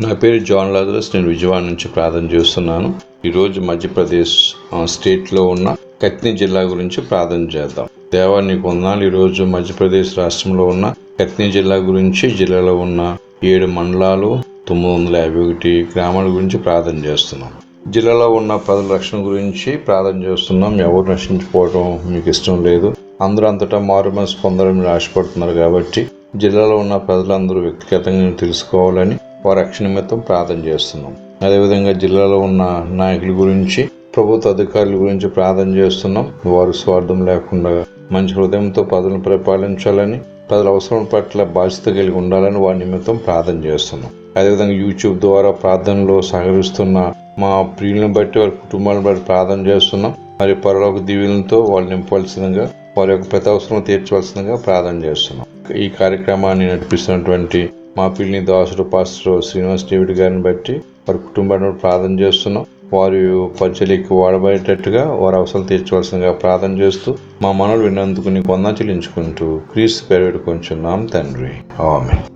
నా పేరు John Lazarus నేను విజయవాడ నుంచి ప్రార్థన చేస్తున్నాను. ఈరోజు మధ్యప్రదేశ్ స్టేట్లో ఉన్న కత్ని జిల్లా గురించి ప్రార్థన చేద్దాం. దేవా నీకు వందనాలు. ఈరోజు మధ్యప్రదేశ్ రాష్ట్రంలో ఉన్న కత్ని జిల్లా గురించి జిల్లాలో ఉన్న ఏడు మండలాలు తొమ్మిది వందల యాభై ఒకటి గ్రామాల గురించి ప్రార్థన చేస్తున్నాం. జిల్లాలో ఉన్న ప్రజల రక్షణ గురించి ప్రార్థన చేస్తున్నాం. ఎవరు నశించిపోవడం మీకు ఇష్టం లేదు. అందరూ అంతటా మారు మనసు పొందాలని ఆశపడుతున్నారు కాబట్టి జిల్లాలో ఉన్న ప్రజలందరూ వ్యక్తిగతంగా తెలుసుకోవాలని వారి రక్షణ నిమిత్తం ప్రార్థన చేస్తున్నాం. అదేవిధంగా జిల్లాలో ఉన్న నాయకుల గురించి ప్రభుత్వ అధికారుల గురించి ప్రార్థన చేస్తున్నాం. వారు స్వార్థం లేకుండా మంచి హృదయంతో ప్రజలను పరిపాలించాలని ప్రజల అవసరం పట్ల బాధ్యత కలిగి ఉండాలని వారి నిమిత్తం ప్రార్థన చేస్తున్నాం. అదేవిధంగా యూట్యూబ్ ద్వారా ప్రార్థనలో సహకరిస్తున్న మా ప్రియులను బట్టి వారి కుటుంబాలను బట్టి ప్రార్థన చేస్తున్నాం. మరి పరలోక దీవులతో వాళ్ళు నింపవలసిందిగా వారి యొక్క ప్రతి అవసరం తీర్చవలసిందిగా ప్రార్థన చేస్తున్నాం. ఈ కార్యక్రమాన్ని నడిపిస్తున్నటువంటి మా పిల్లిని దాసుడు పాస్టర్ శ్రీనివాస్ డేవిడ్ గారిని బట్టి వారి కుటుంబాన్ని ప్రార్థన చేస్తున్నాం. వారి పంచలికి వాడబడేటట్టుగా వారి అవసరం తీర్చవలసిందిగా ప్రార్థన చేస్తూ మా మనలు విన్నందుకు నీకు వందా చెల్లించుకుంటూ క్రీస్తు పేరు పెట్టుకుంటున్నాం తండ్రి. ఆమె